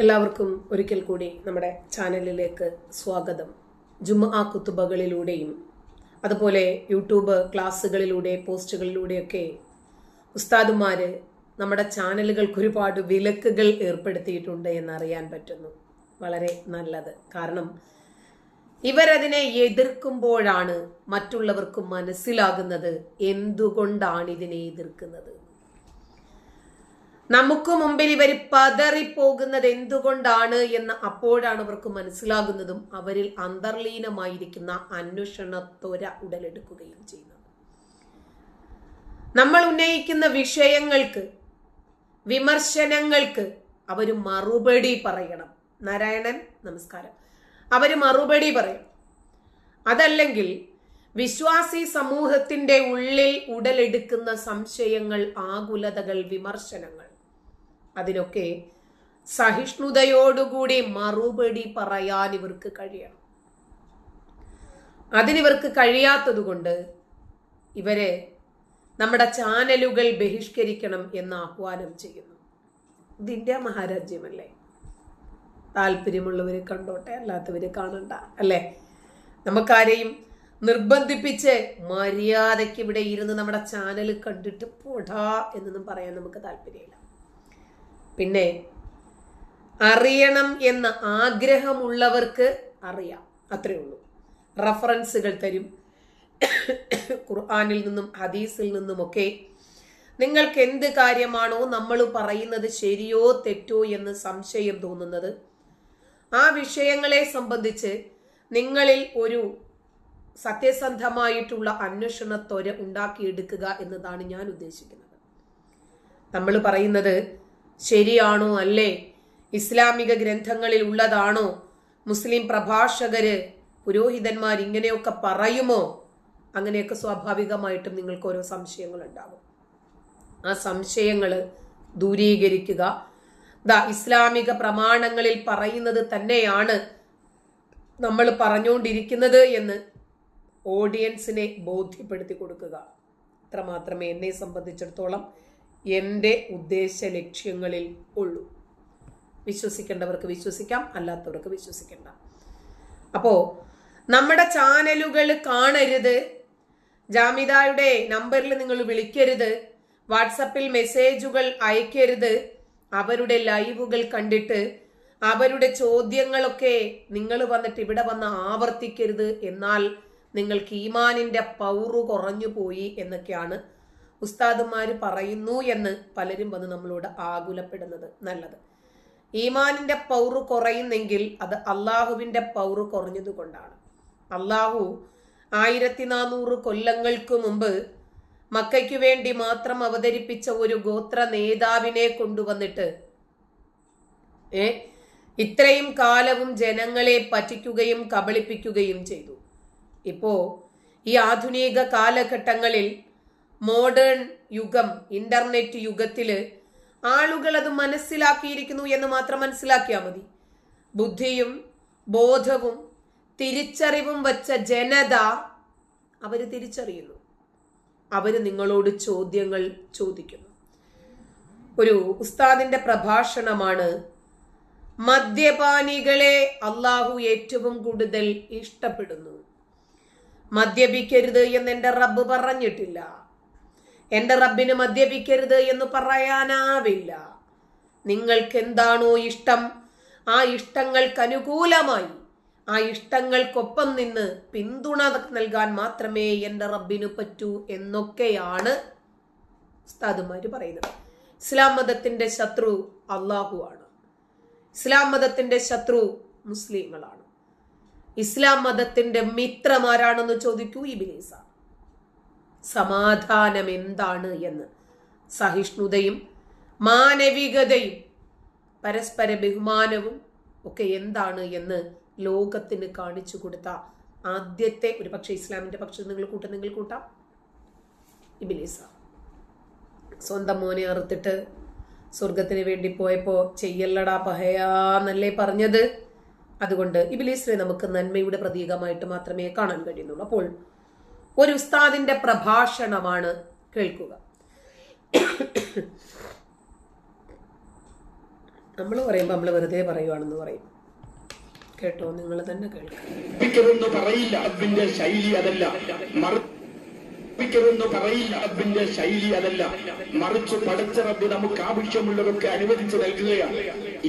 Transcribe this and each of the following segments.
എല്ലാവർക്കും ഒരിക്കൽ കൂടി നമ്മുടെ ചാനലിലേക്ക് സ്വാഗതം. ജുമ ആ കുത്തുബകളിലൂടെയും അതുപോലെ യൂട്യൂബ് ക്ലാസ്സുകളിലൂടെ പോസ്റ്റുകളിലൂടെയൊക്കെ ഉസ്താദുമാർ നമ്മുടെ ചാനലുകൾക്ക് ഒരുപാട് വിലക്കുകൾ ഏർപ്പെടുത്തിയിട്ടുണ്ട് എന്നറിയാൻ പറ്റുന്നു. വളരെ നല്ലത്. കാരണം ഇവരതിനെ എതിർക്കുമ്പോഴാണ് മറ്റുള്ളവർക്ക് മനസ്സിലാകുന്നത് എന്തുകൊണ്ടാണ് ഇതിനെ എതിർക്കുന്നത്. നമുക്ക് മുമ്പിൽ ഇവർ പതറിപ്പോകുന്നത് എന്തുകൊണ്ടാണ് എന്ന് അപ്പോഴാണ് അവർക്ക് മനസ്സിലാകുന്നതും അവരിൽ അന്തർലീനമായിരിക്കുന്ന അന്വേഷണത്വര ഉടലെടുക്കുകയും ചെയ്യുന്നത്. നമ്മൾ ഉന്നയിക്കുന്ന വിഷയങ്ങൾക്ക് വിമർശനങ്ങൾക്ക് അവർ മറുപടി പറയണം. നാരായണൻ നമസ്കാരം. അവർ മറുപടി പറയണം. അതല്ലെങ്കിൽ വിശ്വാസി സമൂഹത്തിന്റെ ഉള്ളിൽ ഉടലെടുക്കുന്ന സംശയങ്ങൾ ആകുലതകൾ വിമർശനങ്ങൾ അതിനൊക്കെ സഹിഷ്ണുതയോടുകൂടി മറുപടി പറയാൻ ഇവർക്ക് കഴിയണം. അതിനിവർക്ക് കഴിയാത്തതുകൊണ്ട് ഇവരെ നമ്മുടെ ചാനലുകൾ ബഹിഷ്കരിക്കണം എന്ന് ആഹ്വാനം ചെയ്യുന്നു. ഇതിന്റെ മഹാരാജ്യമല്ലേ? താല്പര്യമുള്ളവർ കണ്ടോട്ടെ അല്ലാത്തവർ കാണണ്ട അല്ലേ? നമുക്കാരെയും നിർബന്ധിപ്പിച്ച് മര്യാദയ്ക്ക് ഇവിടെ ഇരുന്ന് നമ്മുടെ ചാനൽ കണ്ടിട്ട് പോടാ എന്നൊന്നും പറയാൻ നമുക്ക് താല്പര്യമില്ല. പിന്നെ അറിയണം എന്ന ആഗ്രഹമുള്ളവർക്ക് അറിയാം. അത്രേ ഉള്ളൂ. റഫറൻസുകൾ തരും. ഖുർആാനിൽ നിന്നും ഹദീസിൽ നിന്നുമൊക്കെ നിങ്ങൾക്ക് എന്ത് കാര്യമാണോ നമ്മൾ പറയുന്നത് ശരിയോ തെറ്റോ എന്ന് സംശയം തോന്നുന്നത്. ആ വിഷയങ്ങളെ സംബന്ധിച്ച് നിങ്ങളിൽ ഒരു സത്യസന്ധമായിട്ടുള്ള അന്വേഷണത്തൊര ഉണ്ടാക്കിയെടുക്കുക എന്നതാണ് ഞാൻ ഉദ്ദേശിക്കുന്നത്. നമ്മൾ പറയുന്നത് ശരിയാണോ അല്ലേ? ഇസ്ലാമിക ഗ്രന്ഥങ്ങളിൽ ഉള്ളതാണോ? മുസ്ലിം പ്രഭാഷകര് പുരോഹിതന്മാർ ഇങ്ങനെയൊക്കെ പറയുമോ? അങ്ങനെയൊക്കെ സ്വാഭാവികമായിട്ടും നിങ്ങൾക്ക് ഓരോ സംശയങ്ങൾ ഉണ്ടാകും ആ സംശയങ്ങൾ ദൂരീകരിക്കുക. ദാ ഇസ്ലാമിക പ്രമാണങ്ങളിൽ പറയുന്നത് തന്നെയാണ് നമ്മൾ പറഞ്ഞുകൊണ്ടിരിക്കുന്നത് എന്ന് ഓഡിയൻസിനെ ബോധ്യപ്പെടുത്തി കൊടുക്കുക. അത്ര മാത്രമേ എന്നെ സംബന്ധിച്ചിടത്തോളം. എന്റെ ഉദ്ദേശ ലക്ഷ്യങ്ങളിൽ ഉള്ളൂ. വിശ്വസിക്കേണ്ടവർക്ക് വിശ്വസിക്കാം അല്ലാത്തവർക്ക് വിശ്വസിക്കേണ്ട. അപ്പോൾ നമ്മുടെ ചാനലുകൾ കാണരുത് ജാമിതായുടെ നമ്പറിൽ നിങ്ങൾ വിളിക്കരുത് വാട്സപ്പിൽ മെസ്സേജുകൾ അയക്കരുത് അവരുടെ ലൈവുകൾ കണ്ടിട്ട് അവരുടെ ചോദ്യങ്ങളൊക്കെ നിങ്ങൾ വന്നിട്ട് ഇവിടെ വന്ന് ആവർത്തിക്കരുത് എന്നാൽ നിങ്ങൾക്ക് ഈമാനിന്റെ പൗറു കുറഞ്ഞു പോയി എന്നൊക്കെയാണ് ഉസ്താദുമാർ പറയുന്നു എന്ന് പലരും വന്ന് നമ്മളോട് ആകുലപ്പെടുന്നത് നല്ലത്. ഈമാനിന്റെ പൗറ് കുറയുന്നെങ്കിൽ അത് അള്ളാഹുവിന്റെ പൗറ് കുറഞ്ഞതുകൊണ്ടാണ്. അള്ളാഹു ആയിരത്തി നാനൂറ് കൊല്ലങ്ങൾക്ക് മുമ്പ് മക്കയ്ക്കു വേണ്ടി മാത്രം അവതരിപ്പിച്ച ഒരു ഗോത്ര നേതാവിനെ കൊണ്ടുവന്നിട്ട് ഏ ഇത്രയും കാലവും ജനങ്ങളെ പറ്റിക്കുകയും കബളിപ്പിക്കുകയും ചെയ്തു. ഇപ്പോ ഈ ആധുനിക കാലഘട്ടങ്ങളിൽ മോഡേൺ യുഗം ഇന്റർനെറ്റ് യുഗത്തിൽ ആളുകൾ അത് മനസ്സിലാക്കിയിരിക്കുന്നു എന്ന് മാത്രം മനസ്സിലാക്കിയാൽ മതി. ബുദ്ധിയും ബോധവും തിരിച്ചറിവും വച്ച ജനത അവർ തിരിച്ചറിയുന്നു. അവർ നിങ്ങളോട് ചോദ്യങ്ങൾ ചോദിക്കുന്നു. ഒരു ഉസ്താദിന്റെ പ്രഭാഷണമാണ് മദ്യപാനികളെ അള്ളാഹു ഏറ്റവും കൂടുതൽ ഇഷ്ടപ്പെടുന്നു. മദ്യപിക്കരുത് എന്ന് എന്റെ റബ്ബ് പറഞ്ഞിട്ടില്ല. എന്റെ റബ്ബിന് മദ്യപിക്കരുത് എന്ന് പറയാനാവില്ല. നിങ്ങൾക്ക് എന്താണോ ഇഷ്ടം? ആ ഇഷ്ടങ്ങൾക്ക് അനുകൂലമായി. ആ ഇഷ്ടങ്ങൾക്കൊപ്പം നിന്ന് പിന്തുണ നൽകാൻ മാത്രമേ എന്റെ റബ്ബിന് പറ്റൂ എന്നൊക്കെയാണ് ഉസ്താദുമാർ പറയുന്നത്. ഇസ്ലാം മതത്തിന്റെ ശത്രു അള്ളാഹു ആണ്. ഇസ്ലാം മതത്തിന്റെ ശത്രു മുസ്ലിങ്ങളാണ്. ഇസ്ലാം മതത്തിന്റെ മിത്രമാരാണെന്ന് ചോദിക്കൂ ഇബിലീസ സമാധാനം എന്താണ് എന്ന്. സഹിഷ്ണുതയും മാനവികതയും പരസ്പര ബഹുമാനവും ഒക്കെ എന്താണ് എന്ന് ലോകത്തിന് കാണിച്ചു കൊടുത്ത ആദ്യത്തെ ഒരു പക്ഷേ ഇസ്ലാമിന്റെ പക്ഷം നിങ്ങൾ കൂട്ടം നിങ്ങൾ കൂട്ടാം. ഇബിലീസ സ്വന്തം മോനെ അറുത്തിട്ട് സ്വർഗത്തിന് വേണ്ടി പോയപ്പോൾ ചെയ്യല്ലടാ പഹയാന്നല്ലേ പറഞ്ഞത്. അതുകൊണ്ട് ഇബിലീസിനെ നമുക്ക് നന്മയുടെ പ്രതീകമായിട്ട് മാത്രമേ കാണാൻ കഴിയുന്നുള്ളൂ. അപ്പോൾ ഒരു ഉസ്താദിന്റെ പ്രഭാഷണമാണ് കേൾക്കുക. നമ്മൾ പറയുമ്പോൾ നമ്മൾ വെറുതെ പറയുവാണെന്ന് പറയും. കേട്ടോ നിങ്ങൾ തന്നെ പഠിപ്പിക്കരുതെന്ന് പറയില്ല അബ്ബിന്റെ ശൈലി അതല്ല. മറിപ്പിക്കരുതെന്ന് പറയില്ല അബ്ബിന്റെ ശൈലി അതല്ല. മറിച്ച് പഠിച്ച റബ്ബ് നമുക്ക് ആവശ്യമുള്ളതൊക്കെ അനുവദിച്ചു നൽകുകയാണ്.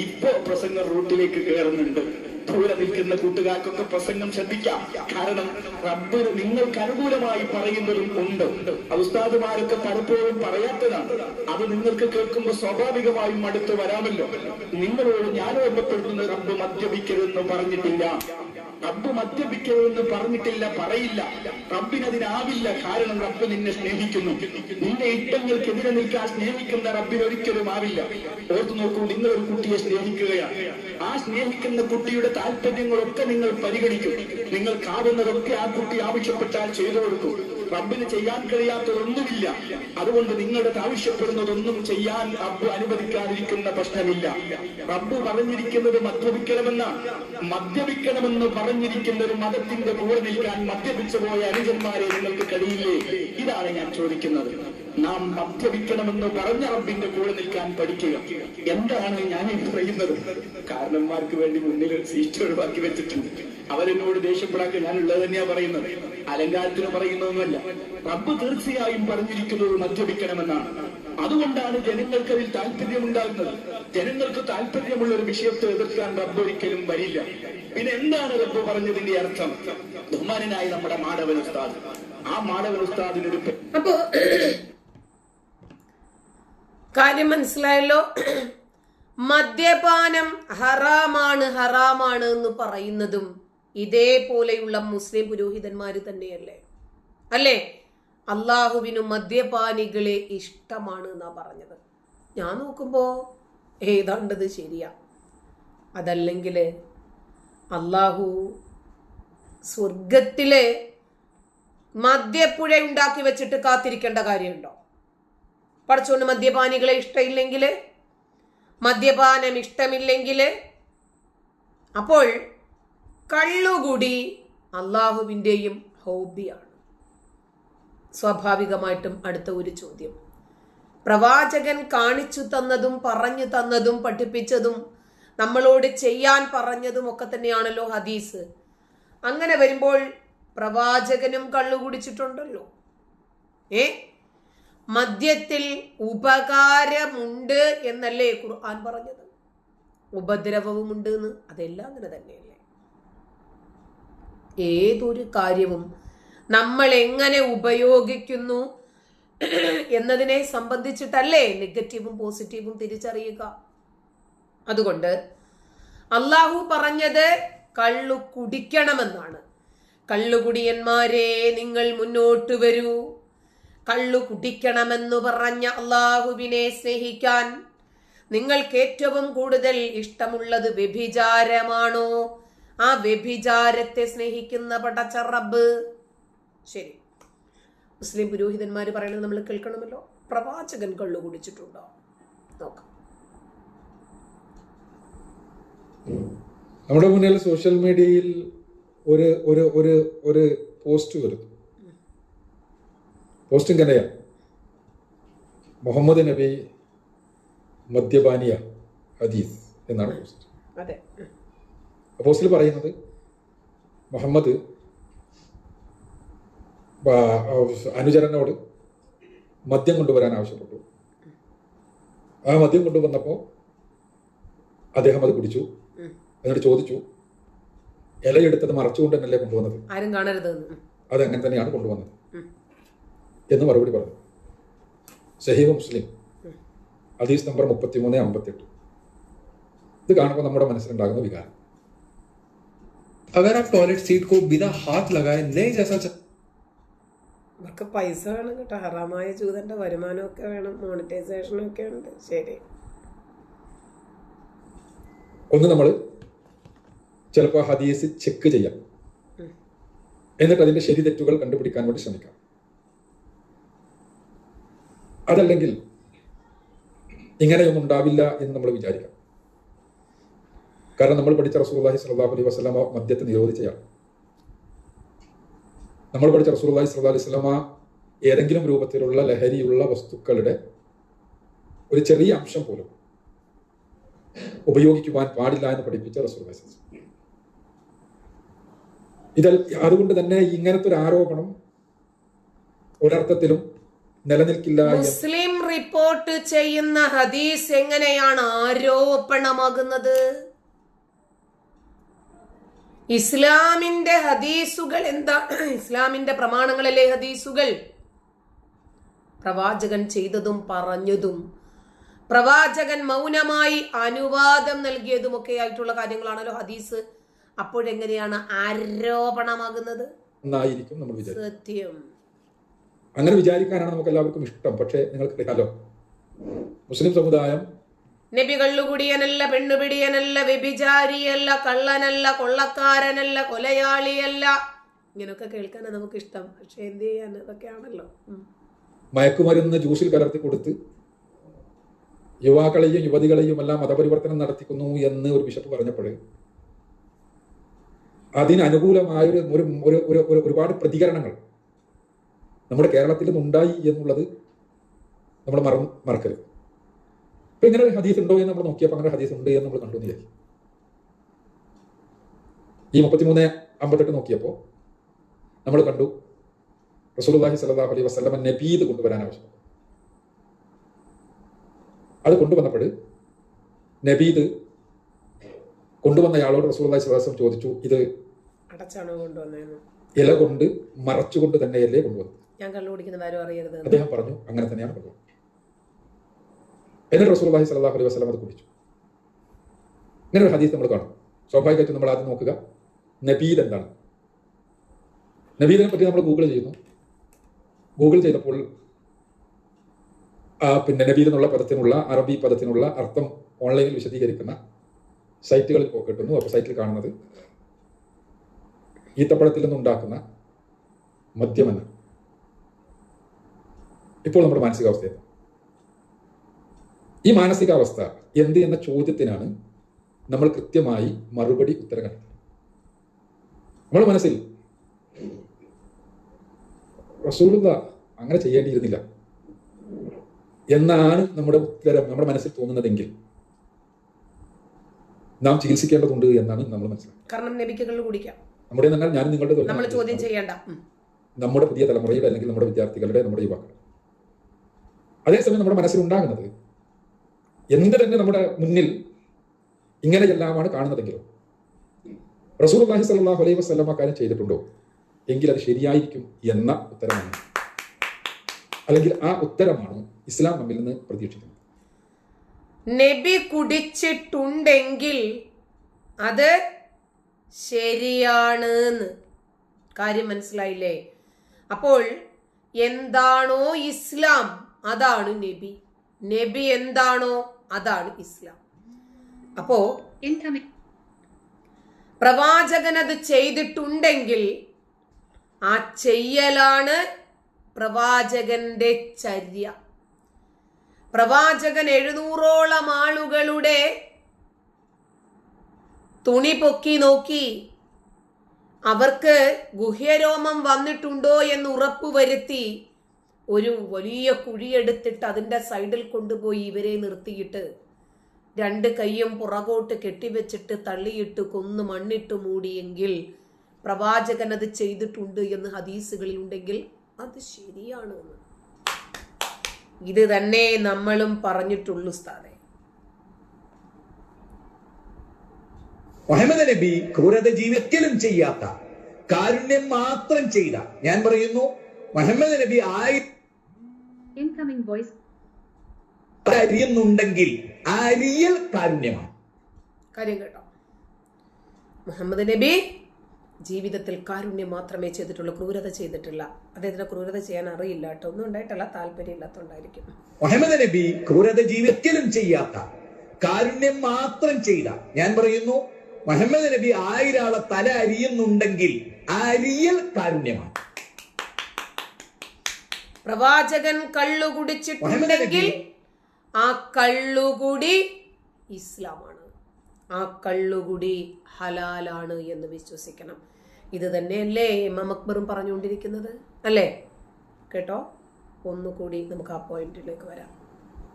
ഇപ്പോ പ്രസംഗ റൂട്ടിലേക്ക് കയറുന്നുണ്ട്. ദൂരെ നിൽക്കുന്ന കൂട്ടുകാർക്കൊക്കെ പ്രസംഗം ശ്രദ്ധിക്കാം. കാരണം റബ്ബ് നിങ്ങൾക്ക് അനുകൂലമായി പറയുന്നതും ഉണ്ട്. ഉസ്താദുമാരൊക്കെ പലപ്പോഴും പറയാത്തതാണ്. അത് നിങ്ങൾക്ക് കേൾക്കുമ്പോൾ സ്വാഭാവികമായും അടുത്ത് വരാമല്ലോ. നിങ്ങളോട് ഞാൻ ഓർമ്മപ്പെടുത്തുന്ന റബ്ബ് മദ്യപിക്കരുതെന്ന് പറഞ്ഞിട്ടില്ല. റബ്ബ് മദ്യപിക്കരുതെന്ന് പറഞ്ഞിട്ടില്ല പറയില്ല. റബ്ബിനതിനാവില്ല കാരണം റബ്ബ് നിന്നെ സ്നേഹിക്കുന്നു. നിന്റെ ഇഷ്ടങ്ങൾക്കെതിരെ നിൽക്കാൻ സ്നേഹിക്കുന്ന റബ്ബിന് ഒരിക്കലും ആവില്ല. ഓർത്തു നോക്കൂ നിങ്ങൾ ഒരു കുട്ടിയെ സ്നേഹിക്കുകയാണ്. ആ സ്നേഹിക്കുന്ന കുട്ടിയുടെ താല്പര്യങ്ങളൊക്കെ നിങ്ങൾ പരിഗണിക്കും. നിങ്ങൾക്കാവുന്നതൊക്കെ ആ കുട്ടി ആവശ്യപ്പെട്ടാൽ ചെയ്തു കൊടുക്കും. റബ്ബിന് ചെയ്യാൻ കഴിയാത്തതൊന്നുമില്ല അതുകൊണ്ട് നിങ്ങളുടെ ആവശ്യപ്പെടുന്നതൊന്നും ചെയ്യാൻ റബ്ബ് അനുവദിക്കാതിരിക്കുന്ന പ്രശ്നമില്ല. റബ്ബ് പറഞ്ഞിരിക്കുന്നത് മദ്യപിക്കണമെന്നാണ് മദ്യപിക്കണമെന്ന് ഒരു മതത്തിന്റെ കൂടെ നിൽക്കാൻ മദ്യപിച്ചു പോയ അനുജന്മാരെ നിങ്ങൾക്ക് കഴിയില്ലേ? ഇതാണ് ഞാൻ ചോദിക്കുന്നത്. നാം മദ്യപിക്കണമെന്ന് പറഞ്ഞ റബ്ബിന്റെ കൂടെ നിൽക്കാൻ പഠിക്കുക. എന്താണ് ഞാൻ ഈ പറയുന്നത്? കാരണന്മാർക്ക് വേണ്ടി മുന്നിൽ സീറ്റ് ഒഴിവാക്കി വെച്ചിട്ടുണ്ട്. അവരെന്നോട് ദേഷ്യപ്പെടാൻ ഞാൻ ഉള്ളത് തന്നെയാ പറയുന്നത്. അലങ്കാരത്തിന് പറയുന്നതൊന്നുമല്ല. റബ്ബ് തീർച്ചയായും പറഞ്ഞിരിക്കുന്നത് മദ്യപിക്കണമെന്നാണ്. അതുകൊണ്ടാണ് ജനങ്ങൾക്ക് അതിൽ താല്പര്യമുണ്ടാകുന്നത് ജനങ്ങൾക്ക് താല്പര്യമുള്ള ഒരു വിഷയത്തെ എതിർക്കാൻ റബ്ബ് ഒരിക്കലും വരില്ല. പിന്നെ എന്താണ് റബ്ബ് പറഞ്ഞതിന്റെ അർത്ഥം? ബഹുമാനനായി നമ്മുടെ മാടവൻ ഉസ്താദ്. ആ മാടവൻ ഉസ്താദിനൊരു അപ്പോ കാര്യം മനസ്സിലായല്ലോ? മദ്യപാനം ഹറാമാണ് ഹറാമാണ് എന്ന് പറയുന്നതും ഇതേപോലെയുള്ള മുസ്ലിം പുരോഹിതന്മാർ തന്നെയല്ലേ? അല്ലേ? അള്ളാഹുവിനു മദ്യപാനികളെ ഇഷ്ടമാണ് എന്നാ പറഞ്ഞത്. ഞാൻ നോക്കുമ്പോ ഏതാണ്ടത് ശരിയാ. അതല്ലെങ്കിൽ അള്ളാഹു സ്വർഗത്തിലെ മദ്യപ്പുഴ ഉണ്ടാക്കി വെച്ചിട്ട് കാത്തിരിക്കേണ്ട കാര്യമുണ്ടോ? പഠിച്ചുകൊണ്ട് മദ്യപാനികളെ ഇഷ്ടമില്ലെങ്കിൽ മദ്യപാനം ഇഷ്ടമില്ലെങ്കിൽ അപ്പോൾ കള്ളുകൂടി അള്ളാഹുവിന്റെയും ഹോബിയാണ്. സ്വാഭാവികമായിട്ടും അടുത്ത ഒരു ചോദ്യം. പ്രവാചകൻ കാണിച്ചു തന്നതും പറഞ്ഞു തന്നതും പഠിപ്പിച്ചതും നമ്മളോട് ചെയ്യാൻ പറഞ്ഞതും ഒക്കെ തന്നെയാണല്ലോ ഹദീസ്. അങ്ങനെ വരുമ്പോൾ പ്രവാചകനും കള്ളു കുടിച്ചിട്ടുണ്ടല്ലോ ഏ? മദ്യത്തിൽ ഉപകാരമുണ്ട് എന്നല്ലേ ഖുർആൻ പറഞ്ഞത്? ഉപദ്രവവുമുണ്ട് എന്ന് അതെല്ലാം അങ്ങനെ തന്നെയല്ലേ? ഏതൊരു കാര്യവും നമ്മൾ എങ്ങനെ ഉപയോഗിക്കുന്നു എന്നതിനെ സംബന്ധിച്ചിട്ടല്ലേ നെഗറ്റീവും പോസിറ്റീവും തിരിച്ചറിയുക. അതുകൊണ്ട് അള്ളാഹു പറഞ്ഞത് കള്ളു കുടിക്കണമെന്നാണ്. കള്ളുകുടിയന്മാരെ നിങ്ങൾ മുന്നോട്ട് വരൂ. കള്ളു കുടിക്കണമെന്ന് പറഞ്ഞ അള്ളാഹുവിനെ സ്നേഹിക്കാൻ നിങ്ങൾക്ക് ഏറ്റവും കൂടുതൽ ഇഷ്ടമുള്ളത് വ്യഭിചാരമാണോ? ആ വ്യഭിചാരത്തെ സ്നേഹിക്കുന്ന പടച്ച റബ്ബ്. ശരി. മുസ്ലിം പുരോഹിതന്മാർ പറയുന്നത് നമ്മൾ കേൾക്കണമല്ലോ. പ്രവാചകൻ കള്ളു കുടിച്ചിട്ടുണ്ടോ? നോക്കാം. നമ്മുടെ മുന്നിൽ സോഷ്യൽ മീഡിയയിൽ ഒരു ഒരു ഒരു ഒരു പോസ്റ്റ് വരുന്നു. പോസ്റ്റ് കനയ മുഹമ്മദ് നബി മദ്യപാനിയ ഹദീസ് എന്നാണ് പോസ്റ്റ്. അതെ. ആ പോസ്റ്റിൽ പറയുന്നത് മുഹമ്മദ് അനുചരനോട് മദ്യം കൊണ്ടുവരാൻ ആവശ്യപ്പെട്ടു. ആ മദ്യം കൊണ്ടുവന്നപ്പോൾ അദ്ദേഹം അത് കുടിച്ചു. എന്നിട്ട് ചോദിച്ചു ഇലയെടുത്തത് മറച്ചുകൊണ്ട് തന്നെയല്ലേ കൊണ്ടുവന്നത്? ആരും കാണരുത് എന്ന്. അത് അങ്ങനെ തന്നെയാണ് കൊണ്ടുവന്നത്. എന്ന് മറുപടി പറഞ്ഞു. സഹീബ് മുസ്ലിം ഹദീസ് നമ്പർ മുപ്പത്തി മൂന്ന് അമ്പത്തെട്ട് ഇത് കാണുമ്പോൾ നമ്മുടെ മനസ്സിലുണ്ടാകുന്ന വികാരം. അഗർ ആ ടോയ്ലറ്റ് സീറ്റ് കോ ബിന ഹാത്ത് ലഗായ നേ ജാസാ ഇവർക്ക് പൈസ വേണം കേട്ടോ. ഹറാമായ ജൂതന്റെ വരുമാനമൊക്കെ വേണം. മോണിറ്റൈസേഷനും ഒക്കെ ഉണ്ട്. ശരി. ഒന്ന് നമ്മൾ ചിലപ്പോൾ ഹദീസ് ചെക്ക് ചെയ്യാം. എന്നിട്ട് അതിന്റെ ശരി തെറ്റുകൾ കണ്ടുപിടിക്കാൻ വേണ്ടി ശ്രമിക്കാം. അതല്ലെങ്കിൽ ഇങ്ങനെയൊന്നും ഉണ്ടാവില്ല എന്ന് നമ്മൾ വിചാരിക്കാം. കാരണം നമ്മൾ പഠിച്ച റസൂലുള്ളാഹി സ്വല്ലല്ലാഹു അലൈഹി വസ്ലാമ മദ്യത്തെ നിരോധിച്ചയാൾ. നമ്മൾ പഠിച്ച റസൂലുള്ളാഹി സ്വല്ലാ അലൈഹി വസല്ലമ ഏതെങ്കിലും രൂപത്തിലുള്ള ലഹരിയുള്ള വസ്തുക്കളുടെ ഒരു ചെറിയ അംശം പോലും ഉപയോഗിക്കുവാൻ പാടില്ല എന്ന് പഠിപ്പിച്ച റസൂൽ ഇതൽ അതുകൊണ്ട് തന്നെ ഇങ്ങനത്തെ ഒരു ആരോപണം ഒരർത്ഥത്തിലും നിലനിൽക്കില്ല മുസ്ലിം റിപ്പോർട്ട് ചെയ്യുന്ന ഹദീസ് എങ്ങനെയാണ് ആരോപണമാകുന്നത്? ഇസ്ലാമിന്റെ ഹദീസുകൾ എന്താ? ഇസ്ലാമിന്റെ പ്രമാണങ്ങളല്ലേ ഹദീസുകൾ. പ്രവാചകൻ ചെയ്തതും പറഞ്ഞതും. പ്രവാചകൻ മൗനമായി അനുവാദം നൽകിയതുമൊക്കെ ആയിട്ടുള്ള കാര്യങ്ങളാണല്ലോ ഹദീസ്. അപ്പോഴെങ്ങനെയാണ് ആരോപണമാകുന്നത്? സത്യം. അങ്ങനെ വിചാരിക്കാനാണ് നമുക്ക് എല്ലാവർക്കും ഇഷ്ടം. പക്ഷേ നിങ്ങൾക്കറിയാലോ മുസ്ലിം സമുദായം നബി കള്ളുകുടിയനല്ല പെണ്ണുപിടിയനല്ല വ്യഭിചാരിയല്ല കള്ളനല്ല കൊള്ളക്കാരനല്ല കൊലയാളിയല്ല. ഇങ്ങനെയൊക്കെ കേൾക്കാനാണ് നമുക്ക് ഇഷ്ടം പക്ഷെ എന്ത് ചെയ്യാൻ? അതൊക്കെയാണല്ലോ. ആണല്ലോ മയക്കുമരുന്ന് ജ്യൂസിൽ കലർത്തി കൊടുത്ത് യുവാക്കളെയും യുവതികളെയും എല്ലാം മതപരിവർത്തനം നടത്തിക്കുന്നു എന്ന് ഒരു ബിഷപ്പ് പറഞ്ഞപ്പോൾ അതിനനുകൂലമായ ഒരു- ഒരു- ഒരുപാട് പ്രതികരണങ്ങൾ നമ്മുടെ കേരളത്തിൽ നിന്നുണ്ടായി എന്നുള്ളത് നമ്മൾ മറ മറക്കരുത്. അപ്പൊ ഇങ്ങനെ ഒരു ഹദീസ് ഉണ്ടോ എന്ന് നമ്മൾ നോക്കിയപ്പോൾ അങ്ങനെ ഹദീസ് ഉണ്ട് എന്ന് നമ്മൾ കണ്ടു വിചാരിക്കും. ഈ മുപ്പത്തിമൂന്ന് അമ്പത്തെട്ട് നോക്കിയപ്പോൾ നമ്മൾ കണ്ടു റസൂലുള്ളാഹി സ്വല്ലല്ലാഹു അലൈഹി വസല്ലം നബീദ് കൊണ്ടുവരാൻ ആവശ്യം. അത് കൊണ്ടുവന്നപ്പോൾ നബീദ് കൊണ്ടുവന്നയാളോട് അലൈഹി വസല്ലം ചോദിച്ചു ഇത് ഇല കൊണ്ട് മറച്ചുകൊണ്ട് തന്നെയല്ലേ കൊണ്ടുവന്നത്? ഞാൻ കള്ളുകുടിക്കുന്ന കാര്യം അറിയരുത് അദ്ദേഹം പറഞ്ഞു അങ്ങനെ തന്നെയാണ് പറഞ്ഞത് എന്നിട്ട് റസൂലുള്ളാഹി സ്വല്ലല്ലാഹു അലൈഹി വസല്ലം അത് കുടിച്ചു ഇങ്ങനെ ഒരു ഹദീസ് നമ്മൾ കാണും. സ്വാഭാവികമായിട്ടും നമ്മൾ ആദ്യം നോക്കുക നബീദ് എന്താണ്? നബീദിനെ പറ്റി നമ്മൾ ഗൂഗിൾ ചെയ്യുന്നു. ഗൂഗിൾ ചെയ്തപ്പോൾ പിന്നെ നബീദ് എന്നുള്ള പദത്തിനുള്ള അറബി പദത്തിനുള്ള അർത്ഥം ഓൺലൈനിൽ വിശദീകരിക്കുന്ന സൈറ്റുകളിൽ കിട്ടുന്നു അപ്പോൾ സൈറ്റിൽ കാണുന്നത് ഈത്തപ്പഴത്തിൽ നിന്നുണ്ടാക്കുന്ന മദ്യമെന്ന് ഇപ്പോൾ നമ്മുടെ മാനസികാവസ്ഥ? ഈ മാനസികാവസ്ഥ എന്ത് എന്ന ചോദ്യത്തിനാണ് നമ്മൾ കൃത്യമായി മറുപടി ഉത്തരം കണ്ടത്. നമ്മുടെ മനസ്സിൽ റസൂലുള്ള അങ്ങനെ ചെയ്യേണ്ടിയിരുന്നില്ല എന്നാണ് നമ്മുടെ ഉത്തരം നമ്മുടെ മനസ്സിൽ തോന്നുന്നതെങ്കിൽ നാം ചികിത്സിക്കേണ്ടതുണ്ട് എന്നാണ് നമ്മൾ മനസ്സിലാക്കുന്നത്. കാരണം കുടിക്കാം. നമ്മുടെ ഞാൻ നിങ്ങളുടെ നമ്മൾ ചോദ്യം ചെയ്യണ്ട. നമ്മുടെ പുതിയ തലമുറയുടെ അല്ലെങ്കിൽ നമ്മുടെ വിദ്യാർത്ഥികളുടെ നമ്മുടെ യുവാക്കളുടെ അതേസമയം നമ്മുടെ മനസ്സിലുണ്ടാകുന്നത് എന്ത് തന്നെ നമ്മുടെ മുന്നിൽ ഇങ്ങനെയെല്ലാമാണ് കാണുന്നതെങ്കിലും റസൂർ അള്ളാഹി സ്വല്ലല്ലാഹു അലൈഹി വസല്ലമ കാര്യം ചെയ്തിട്ടുണ്ടോ? എങ്കിൽ അത് ശരിയായിരിക്കും എന്ന ഉത്തരമാണ്. അല്ലെങ്കിൽ ആ ഉത്തരമാണ് ഇസ്ലാം നമ്മിൽ നിന്ന് പ്രതീക്ഷിക്കുന്നത്. നബി കുടിച്ചിട്ടുണ്ടെങ്കിൽ അത് ശരിയാണ് കാര്യം മനസ്സിലായില്ലേ? അപ്പോൾ എന്താണോ ഇസ്ലാം അതാണ് നബി. നബി എന്താണോ അതാണ് ഇസ്ലാം. അപ്പോ പ്രവാചകൻ അത് ചെയ്തിട്ടുണ്ടെങ്കിൽ ആ ചെയ്യലാണ് പ്രവാചകന്റെ ചര്യ. പ്രവാചകൻ എഴുന്നൂറോളം ആളുകളുടെ തുണി പൊക്കി നോക്കി അവർക്ക് ഗുഹ്യരോമം വന്നിട്ടുണ്ടോ എന്ന് ഉറപ്പുവരുത്തി ഒരു വലിയ കുഴിയെടുത്തിട്ട് അതിന്റെ സൈഡിൽ കൊണ്ടുപോയി ഇവരെ നിർത്തിയിട്ട് രണ്ട് കൈയും പുറകോട്ട് കെട്ടിവെച്ചിട്ട് തള്ളിയിട്ട് കൊന്ന് മണ്ണിട്ട് മൂടിയെങ്കിൽ പ്രവാചകൻ അത് ചെയ്തിട്ടുണ്ട് എന്ന് ഹദീസുകളിൽ ഉണ്ടെങ്കിൽ അത് ശരിയാണ് ഇത് തന്നെ നമ്മളും പറഞ്ഞിട്ടുള്ളൂ സ്ഥാനെ മുഹമ്മദ് നബി ക്രൂരത ജീവിക്കലും ചെയ്യാത്ത കാരുണ്യം മാത്രം ചെയ്ത. ഞാൻ പറയുന്നു മുഹമ്മദ് നബി ആയി Incoming വോയിസ് അരിയുന്നുണ്ടെങ്കിൽ അരിയൽ കാരുണ്യമാണ്. കാര്യം കേട്ടോ. മുഹമ്മദ് നബി ജീവിതത്തിൽ കാരുണ്യം മാത്രമേ ചെയ്തിട്ടുള്ളൂ ക്രൂരത ചെയ്തിട്ടില്ല. അദ്ദേഹത്തിന് ക്രൂരത ചെയ്യാൻ അറിയില്ല കേട്ടോ. ഒന്നും ഉണ്ടായിട്ടല്ല താല്പര്യം ഇല്ലാത്തോണ്ടായിരിക്കും മുഹമ്മദ് നബി ക്രൂരത ജീവിതത്തിലും ചെയ്യാത്ത കാരുണ്യം മാത്രം ചെയ്ത. ഞാൻ പറയുന്നു മുഹമ്മദ് നബി ആയിരാളെ തല അരിയുന്നുണ്ടെങ്കിൽ അരിയൽ കാരുണ്യമാണ്. പ്രവാചകൻ കള്ളു കുടിച്ചിട്ടുണ്ടെങ്കിൽ ആ കള്ളുകുടി ഇസ്ലാമാണ്. ആ കള്ളുകുടി ഹലാലാണ് എന്ന് വിശ്വസിക്കണം. ഇത് തന്നെയല്ലേ ഇമാം അക്ബറും പറഞ്ഞുകൊണ്ടിരിക്കുന്നത്? അല്ലേ? കേട്ടോ? ഒന്നുകൂടി നമുക്ക് ആ പോയിന്റിലേക്ക് വരാം.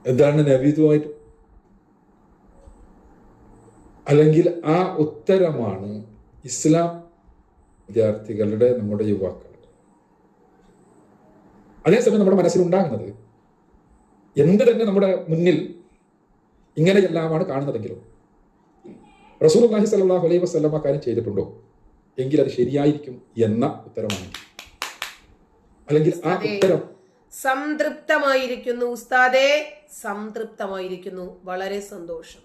എന്താണ് നബീതുമായിട്ട് അല്ലെങ്കിൽ ആ ഉത്തരമാണ് ഇസ്ലാം വിദ്യാർത്ഥികളുടെ നമ്മുടെ യുവാക്കൾ. അതേസമയം നമ്മുടെ മനസ്സിലുണ്ടാകുന്നത്. എന്ത് തന്നെ നമ്മുടെ മുന്നിൽ ഇങ്ങനെയെല്ലാമാണ് കാണുന്നതെങ്കിലും. റസൂൽ അള്ളാഹി സല്ലാഹു അലൈഹി വസ്ലമ കാര്യം ചെയ്തിട്ടുണ്ടോ? എങ്കിൽ അത് ശരിയായിരിക്കും എന്ന ഉത്തരമാണ്. അല്ലെങ്കിൽ ആ ഉത്തരം സംതൃപ്തമായിരിക്കുന്നു. ഉസ്താദേ സംതൃപ്തമായിരിക്കുന്നു. വളരെ സന്തോഷം.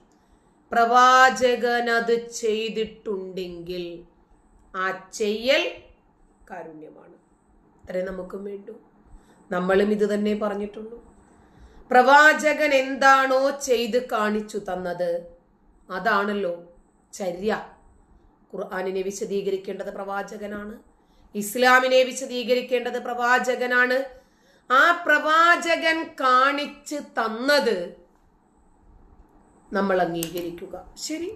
പ്രവാചകൻ അത് ചെയ്തിട്ടുണ്ടെങ്കിൽ ആ ചെയ്യൽ കാരുണ്യമാണ്. അത്രേ നമുക്കും വേണ്ടു. നമ്മളും ഇത് തന്നെ പറഞ്ഞിട്ടുള്ളൂ. പ്രവാചകൻ എന്താണോ ചെയ്ത് കാണിച്ചു തന്നത് അതാണല്ലോ ചര്യ. ഖുർആാനിനെ വിശദീകരിക്കേണ്ടത് പ്രവാചകനാണ്. ഇസ്ലാമിനെ വിശദീകരിക്കേണ്ടത് പ്രവാചകനാണ്. ആ പ്രവാചകൻ കാണിച്ച് തന്നത് നമ്മൾ അംഗീകരിക്കുക. ശരി?